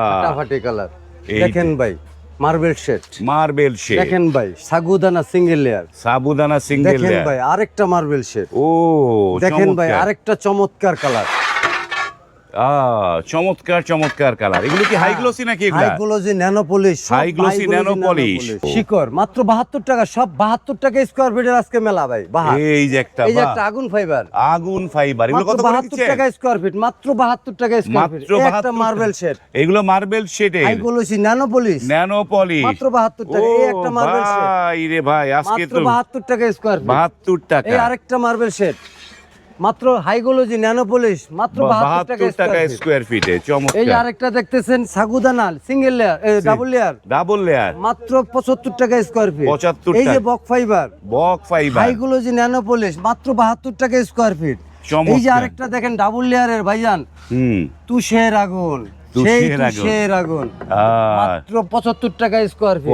ফাটাফাটি কালার দেখেন ভাই মার্বেল শেড মার্বেল শেড দেখেন ভাই সাগুদানা সিঙ্গেল লেয়ার সাবুদানা সিঙ্গেল লেয়ার দেখেন ভাই আরেকটা মার্বেল শেড ও দেখেন ভাই। আরেকটা চমৎকার কালার চমৎকার চমৎকার কালার। এগুলো কি হাই গ্লোসি নাকি এগুলা? High glossy nano polish glossy nano polish। শিকর মাত্র বাহাত্তর টাকা সব বাহাত্তর টাকা স্কোয়ার ফিটের আজকে মেলা ভাই এই যে একটা এই যে একটা আগুন ফাইবার আগুন ফাইবার এগুলো কত করে বাহাত্তর দিচ্ছেন টাকা স্কোয়ার ফিট মাত্র বাহাত্তর টাকা স্কোয়ার ফিট মাত্র একটা মার্বেল শেড এগুলো মার্বেল শেডের high glossy nano polish nano polish মাত্র 72 টাকা। এই একটা marble shade। ভাই রে ভাই আজকে মাত্র তো বাহাত্তর টাকা স্কোয়ার ফিট বাহাত্তর টাকা। এই আরেকটা মার্বেল শেড মাত্র হাইগোলজি ন্যানো পলিশ মাত্র বাহাত্তর টাকা বাহাত্তর টাকা স্কোয়ার ফিট স্কোয়ার এই যে আরেকটা দেখতেছেন sagudana single layer double layer double layer মাত্র পঁচাত্তর টাকা স্কোয়ার ফিট 75 এই যে। বক ফাইবার বক ফাইবার হাইগুলোজি ন্যানোপলিশ মাত্র বাহাত্তর টাকা স্কোয়ার ফিট এই যে আরেকটা দেখেন ডাবল লেয়ারের ভাইজান। হুম। তুষের আগুন। সেই আগুন। তুষের আগুন। মাত্র পঁচাত্তর টাকা স্কোয়ার ফিট